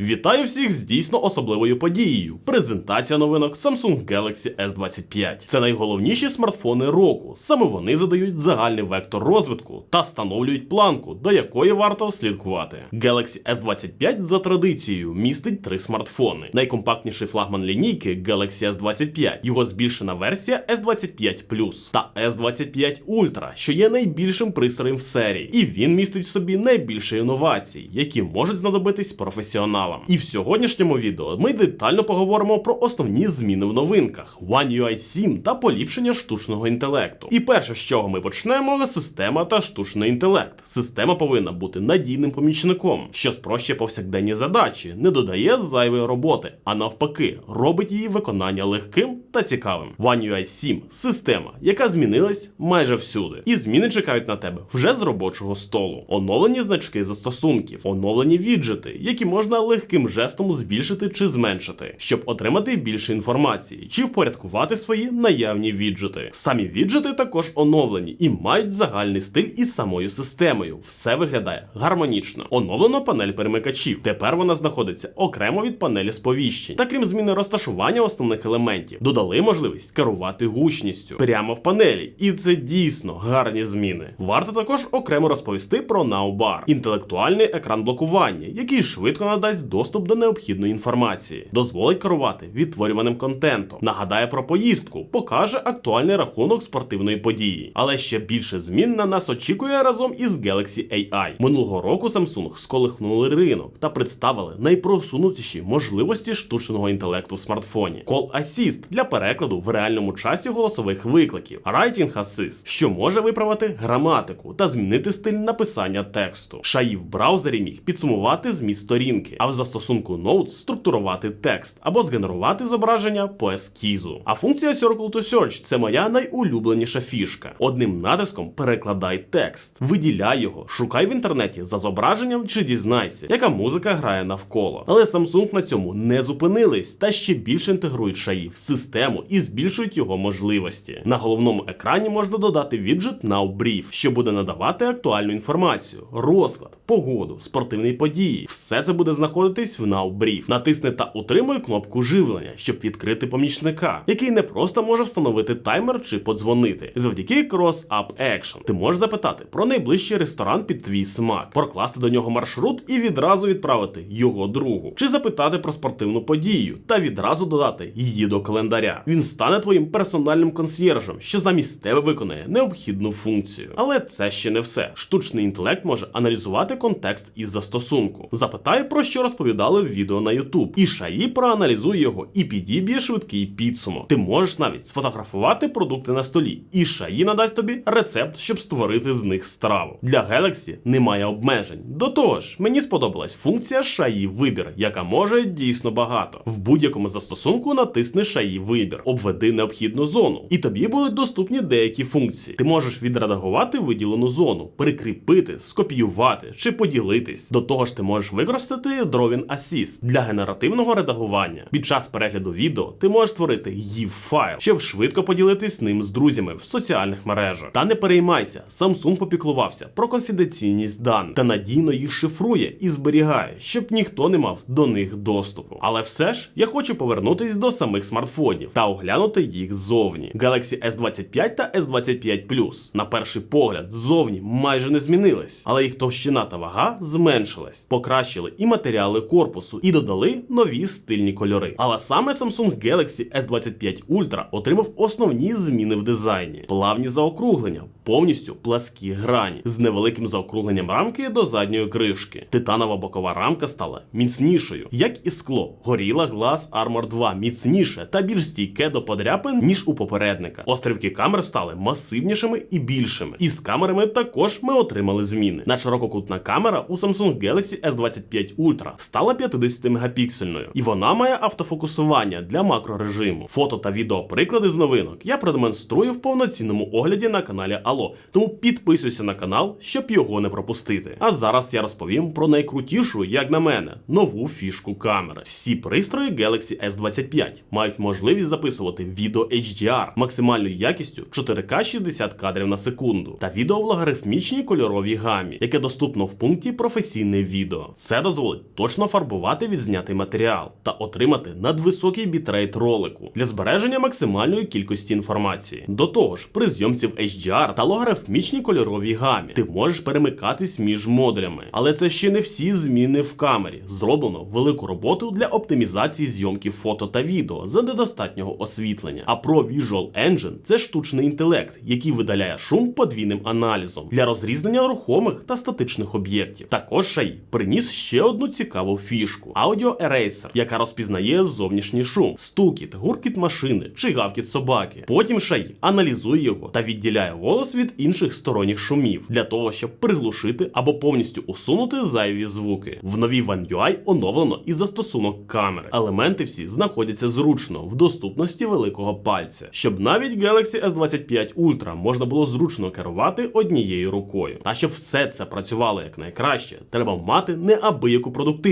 Вітаю всіх з дійсно особливою подією. Презентація новинок Samsung Galaxy S25. Це найголовніші смартфони року. Саме вони задають загальний вектор розвитку та встановлюють планку, до якої варто слідкувати. Galaxy S25 за традицією містить три смартфони. Найкомпактніший флагман лінійки Galaxy S25, його збільшена версія S25 Plus та S25 Ultra, що є найбільшим пристроєм в серії, і він містить в собі найбільше інновацій, які можуть знадобитись професіоналам. І в сьогоднішньому відео ми детально поговоримо про основні зміни в новинках, One UI 7 та поліпшення штучного інтелекту. І перше, з чого ми почнемо, система та штучний інтелект. Система повинна бути надійним помічником, що спрощує повсякденні задачі, не додає зайвої роботи, а навпаки, робить її виконання легким та цікавим. One UI 7 система, яка змінилась майже всюди. І зміни чекають на тебе вже з робочого столу. Оновлені значки застосунків, оновлені віджити, які можна легким жестом збільшити чи зменшити, щоб отримати більше інформації, чи впорядкувати свої наявні віджити. Самі віджити також оновлені і мають загальний стиль із самою системою. Все виглядає гармонічно. Оновлено панель перемикачів. Тепер вона знаходиться окремо від панелі сповіщень. Та крім зміни розташування основних елементів, додали можливість керувати гучністю прямо в панелі. І це дійсно гарні зміни. Варто також окремо розповісти про Nowbar – інтелектуальний екран блокування, який швидко надасть доступ до необхідної інформації, дозволить керувати відтворюваним контентом, нагадає про поїздку, покаже актуальний рахунок спортивної події. Але ще більше змін на нас очікує разом із Galaxy AI. Минулого року Samsung сколихнули ринок та представили найпросунутіші можливості штучного інтелекту в смартфоні. Call Assist для перекладу в реальному часі голосових викликів, Writing Assist, що може виправити граматику та змінити стиль написання тексту. Шаї в браузері міг підсумувати зміст сторінки, а застосунку Notes структурувати текст або згенерувати зображення по ескізу. А функція Circle to Search це моя найулюбленіша фішка. Одним натиском перекладай текст, виділяй його, шукай в інтернеті за зображенням чи дізнайся, яка музика грає навколо. Але Samsung на цьому не зупинились та ще більше інтегрують шаї в систему і збільшують його можливості. На головному екрані можна додати віджит Now Brief, що буде надавати актуальну інформацію, розклад, погоду, спортивні події. Все це буде знаходитись в Now Brief. Натисни та утримуй кнопку живлення, щоб відкрити помічника, який не просто може встановити таймер чи подзвонити. Завдяки Cross Up Action ти можеш запитати про найближчий ресторан під твій смак, прокласти до нього маршрут і відразу відправити його другу, чи запитати про спортивну подію та відразу додати її до календаря. Він стане твоїм персональним консьєржем, що замість тебе виконає необхідну функцію. Але це ще не все. Штучний інтелект може аналізувати контекст із застосунку. Запитай про що розповідали в відео на YouTube. І Шаї проаналізує його і підіб'є швидкий підсумок. Ти можеш навіть сфотографувати продукти на столі, і Шаї надасть тобі рецепт, щоб створити з них страву. Для Galaxy немає обмежень. До того ж, мені сподобалась функція Шаї вибір, яка може дійсно багато. В будь-якому застосунку натисни Шаї вибір, обведи необхідну зону, і тобі будуть доступні деякі функції. Ти можеш відредагувати виділену зону, перекріпити, скопіювати чи поділитись. До того ж, ти можеш використати Drawing Assist для генеративного редагування. Під час перегляду відео ти можеш створити gif файл, щоб швидко поділитись ним з друзями в соціальних мережах. Та не переймайся, Samsung попіклувався про конфіденційність даних та надійно їх шифрує і зберігає, щоб ніхто не мав до них доступу. Але все ж я хочу повернутись до самих смартфонів та оглянути їх ззовні. Galaxy S25 та S25 Plus на перший погляд ззовні майже не змінились, але їх товщина та вага зменшилась, покращили і матеріали корпусу, і додали нові стильні кольори. Але саме Samsung Galaxy S25 Ultra отримав основні зміни в дизайні: плавні заокруглення, повністю пласкі грані з невеликим заокругленням рамки до задньої кришки. Титанова бокова рамка стала міцнішою, як і скло. Горіла Glass Armor 2 міцніше та більш стійке до подряпин, ніж у попередника. Острівки камер стали масивнішими і більшими. І з камерами також ми отримали зміни. На ширококутна камера у Samsung Galaxy S25 Ultra стала 50 мегапіксельною, і вона має автофокусування для макрорежиму. Фото та відео приклади з новинок я продемонструю в повноцінному огляді на каналі Алло. Тому підписуйся на канал, щоб його не пропустити. А зараз я розповім про найкрутішу, як на мене, нову фішку камери. Всі пристрої Galaxy S25 мають можливість записувати відео HDR максимальною якістю 4К 60 кадрів на секунду та відео в логарифмічній кольоровій гамі, яке доступно в пункті професійне відео. Це дозволить точно фарбувати відзнятий матеріал та отримати надвисокий бітрейт ролику для збереження максимальної кількості інформації. До того ж, при зйомці в HDR та логарифмічній кольоровій гамі ти можеш перемикатись між модулями. Але це ще не всі зміни в камері. Зроблено велику роботу для оптимізації зйомки фото та відео за недостатнього освітлення. А Pro Visual Engine – це штучний інтелект, який видаляє шум подвійним аналізом для розрізнення рухомих та статичних об'єктів. Також Шай приніс ще одну цікаву фішку: Audio Eraser, яка розпізнає зовнішній шум, стукіт, гуркіт машини чи гавкіт собаки. Потім Шай аналізує його та відділяє голос від інших сторонніх шумів для того, щоб приглушити або повністю усунути зайві звуки. В новій One UI оновлено і застосунок камери. Елементи всі знаходяться зручно в доступності великого пальця, щоб навіть Galaxy S25 Ultra можна було зручно керувати однією рукою. А щоб все це працювало як найкраще, треба мати неабияку продуктивність.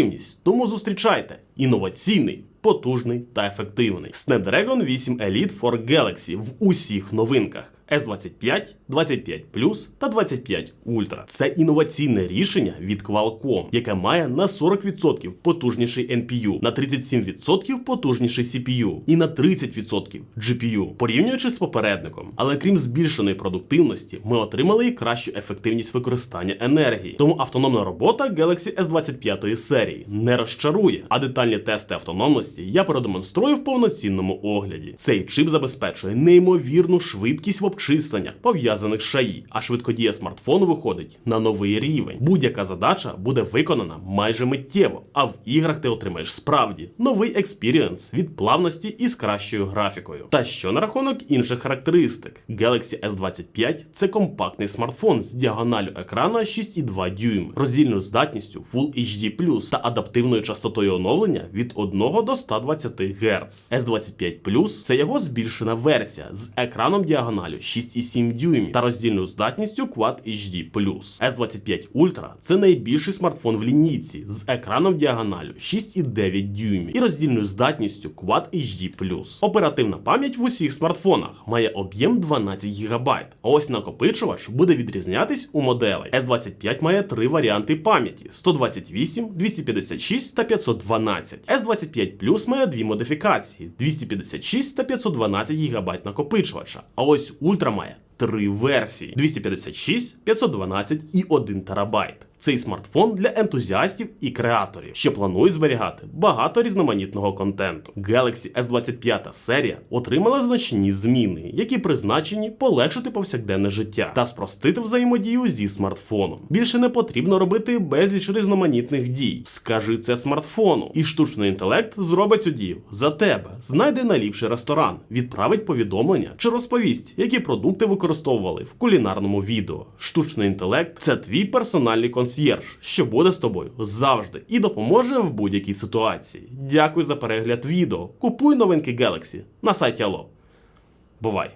Тому зустрічайте інноваційний. Потужний та ефективний Snapdragon 8 Elite for Galaxy в усіх новинках S25, 25 Plus та 25 Ultra. Це інноваційне рішення від Qualcomm, яке має на 40% потужніший NPU, на 37% потужніший CPU і на 30% GPU, порівнюючи з попередником. Але крім збільшеної продуктивності, ми отримали і кращу ефективність використання енергії. Тому автономна робота Galaxy S25 серії не розчарує, а детальні тести автономності я продемонструю в повноцінному огляді. Цей чип забезпечує неймовірну швидкість в обчисленнях, пов'язаних з шаї, а швидкодія смартфону виходить на новий рівень. Будь-яка задача буде виконана майже миттєво, а в іграх ти отримаєш справді новий експірієнс від плавності і з кращою графікою. Та що на рахунок інших характеристик? Galaxy S25 це компактний смартфон з діагоналю екрану 6,2 дюйм, роздільною здатністю Full HD+, та адаптивною частотою оновлення від 1 до 120 Гц. S25 це його збільшена версія з екраном діагоналю 6,7 дюймів та роздільною здатністю Quad HD+. S25 Ultra це найбільший смартфон в лінійці з екраном діагоналю 6,9 дюймів і роздільною здатністю Quad HD+. Оперативна пам'ять в усіх смартфонах має об'єм 12 ГБ. А ось накопичувач буде відрізнятись у моделей. S25 має три варіанти пам'яті: 128, 256 та 512. S25 Plus має дві модифікації: 256 та 512 ГБ накопичувача. А ось Ultra має три версії: 256, 512 і 1 терабайт. Цей смартфон для ентузіастів і креаторів, що планують зберігати багато різноманітного контенту. Galaxy S25 серія отримала значні зміни, які призначені полегшити повсякденне життя та спростити взаємодію зі смартфоном. Більше не потрібно робити безліч різноманітних дій. Скажи це смартфону, і штучний інтелект зробить цю дію за тебе. Знайде найліпший ресторан, відправить повідомлення чи розповість, які продукти використовували в кулінарному відео. Штучний інтелект це твій персональний консьєрж, що буде з тобою завжди і допоможе в будь-якій ситуації. Дякую за перегляд відео. Купуй новинки Galaxy на сайті Allo. Бувай!